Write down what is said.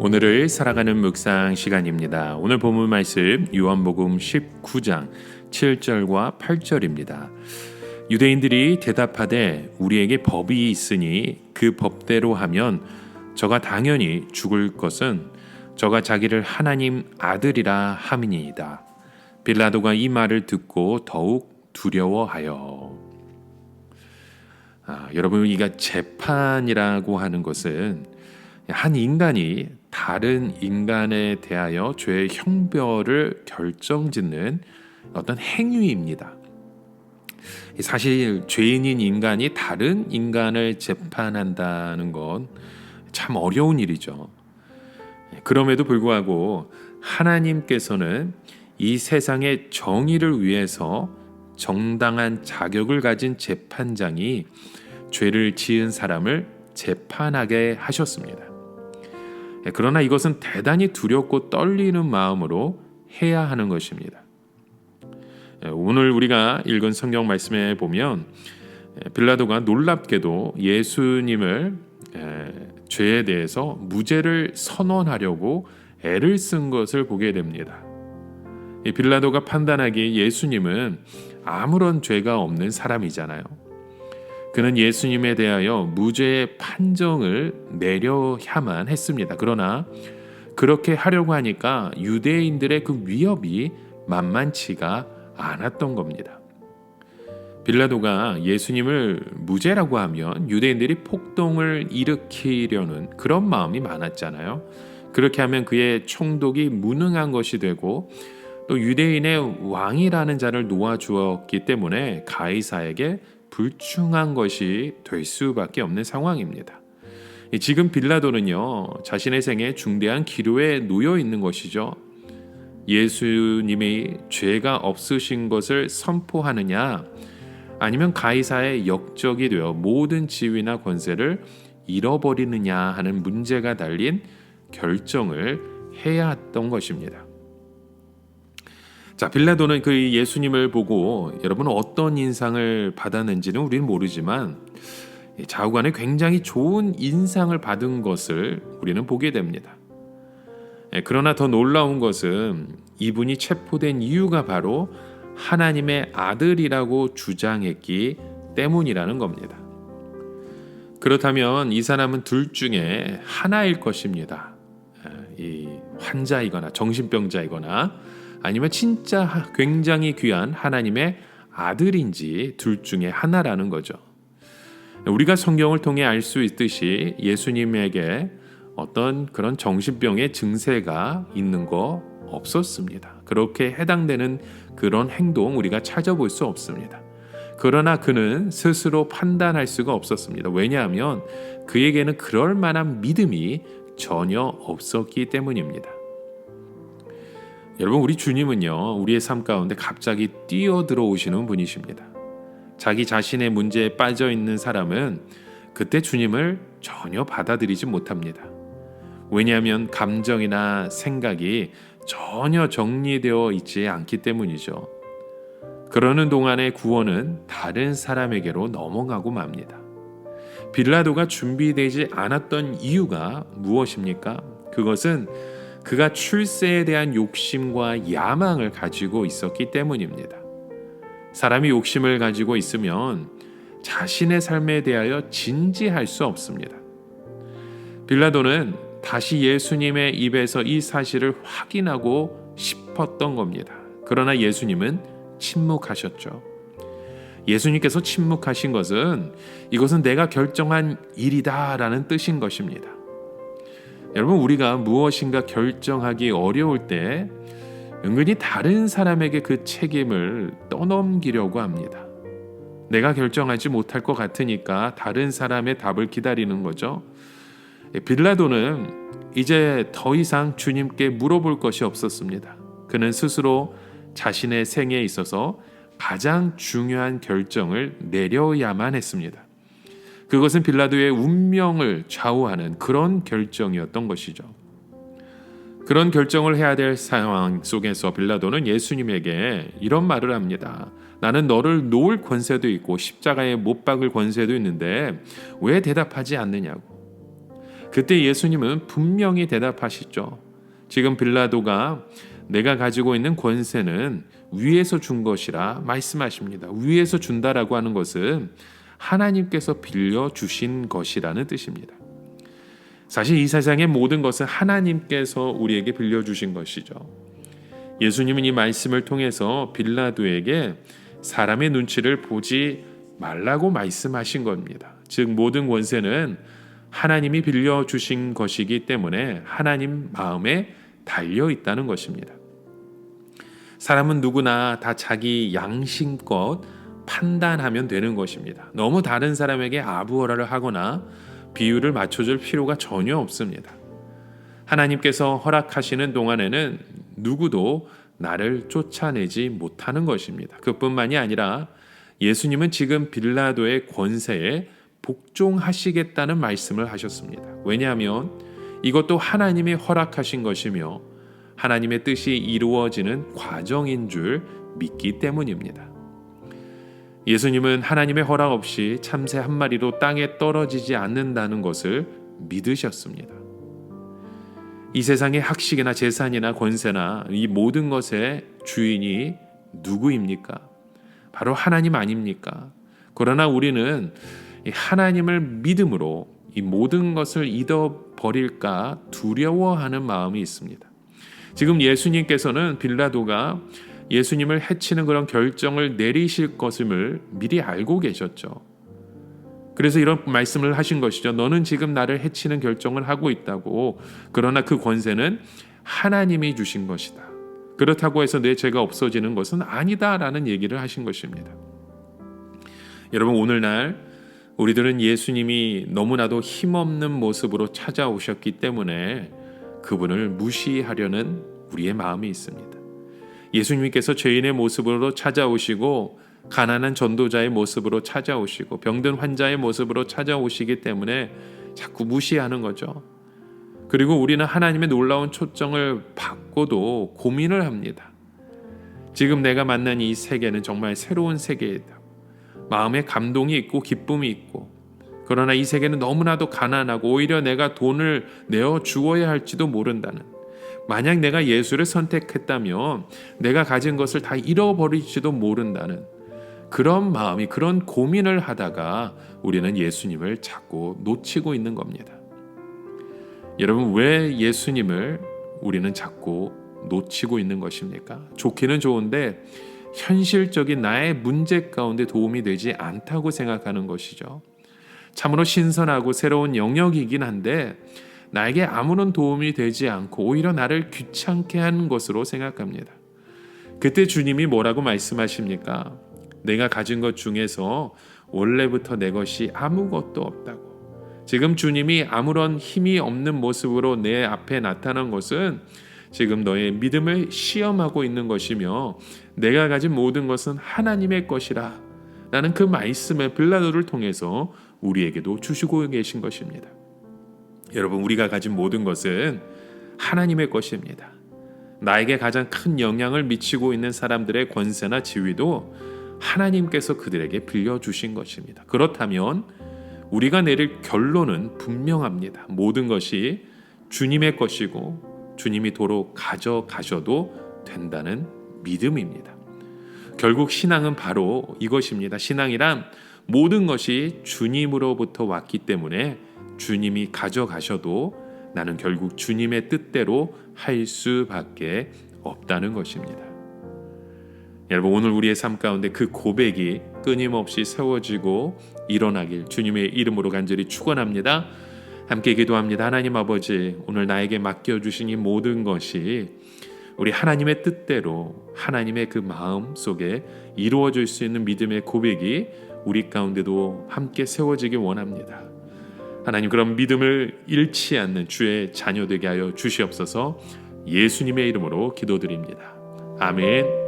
오늘을 살아가는 묵상 시간입니다. 오늘 본문 말씀 요한복음 19장 7절과 8절입니다. 유대인들이 대답하되 우리에게 법이 있으니 그 법대로 하면 저가 당연히 죽을 것은 저가 자기를 하나님 아들이라 함이니이다. 빌라도가 이 말을 듣고 더욱 두려워하여 아, 여러분 이가 재판이라고 하는 것은 한 인간이 다른 인간에 대하여 죄의 형벌을 결정짓는 어떤 행위입니다. 사실 죄인인 인간이 다른 인간을 재판한다는 건 참 어려운 일이죠. 그럼에도 불구하고 하나님께서는 이 세상의 정의를 위해서 정당한 자격을 가진 재판장이 죄를 지은 사람을 재판하게 하셨습니다. 그러나 이것은 대단히 두렵고 떨리는 마음으로 해야 하는 것입니다. 오늘 우리가 읽은 성경 말씀에 보면 빌라도가 놀랍게도 예수님을 죄에 대해서 무죄를 선언하려고 애를 쓴 것을 보게 됩니다. 빌라도가 판단하기에 예수님은 아무런 죄가 없는 사람이잖아요. 그는 예수님에 대하여 무죄의 판정을 내려야만 했습니다. 그러나 그렇게 하려고 하니까 유대인들의 그 위협이 만만치가 않았던 겁니다. 빌라도가 예수님을 무죄라고 하면 유대인들이 폭동을 일으키려는 그런 마음이 많았잖아요. 그렇게 하면 그의 총독이 무능한 것이 되고 또 유대인의 왕이라는 자를 놓아주었기 때문에 가이사에게 불충한 것이 될 수밖에 없는 상황입니다. 지금 빌라도는요 자신의 생에 중대한 기로에 놓여 있는 것이죠. 예수님이 죄가 없으신 것을 선포하느냐 아니면 가이사의 역적이 되어 모든 지위나 권세를 잃어버리느냐 하는 문제가 달린 결정을 해야 했던 것입니다. 자, 빌라도는 그 예수님을 보고 여러분 어떤 인상을 받았는지는 우리는 모르지만 좌우간에 굉장히 좋은 인상을 받은 것을 우리는 보게 됩니다. 예, 그러나 더 놀라운 것은 이분이 체포된 이유가 바로 하나님의 아들이라고 주장했기 때문이라는 겁니다. 그렇다면 이 사람은 둘 중에 하나일 것입니다. 예, 이 환자이거나 정신병자이거나 아니면 진짜 굉장히 귀한 하나님의 아들인지 둘 중에 하나라는 거죠. 우리가 성경을 통해 알 수 있듯이 예수님에게 어떤 그런 정신병의 증세가 있는 거 없었습니다. 그렇게 해당되는 그런 행동 우리가 찾아볼 수 없습니다. 그러나 그는 스스로 판단할 수가 없었습니다. 왜냐하면 그에게는 그럴 만한 믿음이 전혀 없었기 때문입니다. 여러분 우리 주님은요 우리의 삶 가운데 갑자기 뛰어 들어오시는 분이십니다. 자기 자신의 문제에 빠져 있는 사람은 그때 주님을 전혀 받아들이지 못합니다. 왜냐하면 감정이나 생각이 전혀 정리되어 있지 않기 때문이죠. 그러는 동안의 구원은 다른 사람에게로 넘어가고 맙니다. 빌라도가 준비되지 않았던 이유가 무엇입니까? 그것은 그가 출세에 대한 욕심과 야망을 가지고 있었기 때문입니다. 사람이 욕심을 가지고 있으면 자신의 삶에 대하여 진지할 수 없습니다. 빌라도는 다시 예수님의 입에서 이 사실을 확인하고 싶었던 겁니다. 그러나 예수님은 침묵하셨죠. 예수님께서 침묵하신 것은 이것은 내가 결정한 일이다라는 뜻인 것입니다. 여러분 우리가 무엇인가 결정하기 어려울 때 은근히 다른 사람에게 그 책임을 떠넘기려고 합니다. 내가 결정하지 못할 것 같으니까 다른 사람의 답을 기다리는 거죠. 예, 빌라도는 이제 더 이상 주님께 물어볼 것이 없었습니다. 그는 스스로 자신의 생에 있어서 가장 중요한 결정을 내려야만 했습니다. 그것은 빌라도의 운명을 좌우하는 그런 결정이었던 것이죠. 그런 결정을 해야 될 상황 속에서 빌라도는 예수님에게 이런 말을 합니다. 나는 너를 놓을 권세도 있고 십자가에 못 박을 권세도 있는데 왜 대답하지 않느냐고. 그때 예수님은 분명히 대답하시죠. 지금 빌라도가 내가 가지고 있는 권세는 위에서 준 것이라 말씀하십니다. 위에서 준다라고 하는 것은 하나님께서 빌려 주신 것이라는 뜻입니다. 사실 이 세상의 모든 것은 하나님께서 우리에게 빌려 주신 것이죠. 예수님은 이 말씀을 통해서 빌라도에게 사람의 눈치를 보지 말라고 말씀하신 겁니다. 즉 모든 권세는 하나님이 빌려 주신 것이기 때문에 하나님 마음에 달려 있다는 것입니다. 사람은 누구나 다 자기 양심껏 판단하면 되는 것입니다. 너무 다른 사람에게 아부어라를 하거나 비율을 맞춰줄 필요가 전혀 없습니다. 하나님께서 허락하시는 동안에는 누구도 나를 쫓아내지 못하는 것입니다. 그뿐만이 아니라 예수님은 지금 빌라도의 권세에 복종하시겠다는 말씀을 하셨습니다. 왜냐하면 이것도 하나님이 허락하신 것이며 하나님의 뜻이 이루어지는 과정인 줄 믿기 때문입니다. 예수님은 하나님의 허락 없이 참새 한 마리도 땅에 떨어지지 않는다는 것을 믿으셨습니다. 이 세상의 학식이나 재산이나 권세나 이 모든 것의 주인이 누구입니까? 바로 하나님 아닙니까? 그러나 우리는 하나님을 믿음으로 이 모든 것을 잃어버릴까 두려워하는 마음이 있습니다. 지금 예수님께서는 빌라도가 예수님을 해치는 그런 결정을 내리실 것임을 미리 알고 계셨죠. 그래서 이런 말씀을 하신 것이죠. 너는 지금 나를 해치는 결정을 하고 있다고. 그러나 그 권세는 하나님이 주신 것이다. 그렇다고 해서 내 죄가 없어지는 것은 아니다라는 얘기를 하신 것입니다. 여러분 오늘날 우리들은 예수님이 너무나도 힘없는 모습으로 찾아오셨기 때문에 그분을 무시하려는 우리의 마음이 있습니다. 예수님께서 죄인의 모습으로 찾아오시고 가난한 전도자의 모습으로 찾아오시고 병든 환자의 모습으로 찾아오시기 때문에 자꾸 무시하는 거죠. 그리고 우리는 하나님의 놀라운 초점을 받고도 고민을 합니다. 지금 내가 만난 이 세계는 정말 새로운 세계이다. 마음에 감동이 있고 기쁨이 있고 그러나 이 세계는 너무나도 가난하고 오히려 내가 돈을 내어 주어야 할지도 모른다는 만약 내가 예수를 선택했다면 내가 가진 것을 다 잃어버릴지도 모른다는 그런 마음이 그런 고민을 하다가 우리는 예수님을 자꾸 놓치고 있는 겁니다. 여러분 왜 예수님을 우리는 자꾸 놓치고 있는 것입니까? 좋기는 좋은데 현실적인 나의 문제 가운데 도움이 되지 않다고 생각하는 것이죠. 참으로 신선하고 새로운 영역이긴 한데 나에게 아무런 도움이 되지 않고 오히려 나를 귀찮게 하는 것으로 생각합니다. 그때 주님이 뭐라고 말씀하십니까? 내가 가진 것 중에서 원래부터 내 것이 아무것도 없다고. 지금 주님이 아무런 힘이 없는 모습으로 내 앞에 나타난 것은 지금 너의 믿음을 시험하고 있는 것이며 내가 가진 모든 것은 하나님의 것이라. 라는 그 말씀을 빌라도를 통해서 우리에게도 주시고 계신 것입니다. 여러분, 우리가 가진 모든 것은 하나님의 것입니다. 나에게 가장 큰 영향을 미치고 있는 사람들의 권세나 지위도 하나님께서 그들에게 빌려주신 것입니다. 그렇다면 우리가 내릴 결론은 분명합니다. 모든 것이 주님의 것이고 주님이 도로 가져가셔도 된다는 믿음입니다. 결국 신앙은 바로 이것입니다. 신앙이란 모든 것이 주님으로부터 왔기 때문에 주님이 가져가셔도 나는 결국 주님의 뜻대로 할 수밖에 없다는 것입니다. 여러분 오늘 우리의 삶 가운데 그 고백이 끊임없이 세워지고 일어나길 주님의 이름으로 간절히 축원합니다. 함께 기도합니다. 하나님 아버지 오늘 나에게 맡겨 주신 이 모든 것이 우리 하나님의 뜻대로 하나님의 그 마음 속에 이루어질 수 있는 믿음의 고백이 우리 가운데도 함께 세워지기 원합니다. 하나님 그런 믿음을 잃지 않는 주의 자녀 되게 하여 주시옵소서. 예수님의 이름으로 기도드립니다. 아멘.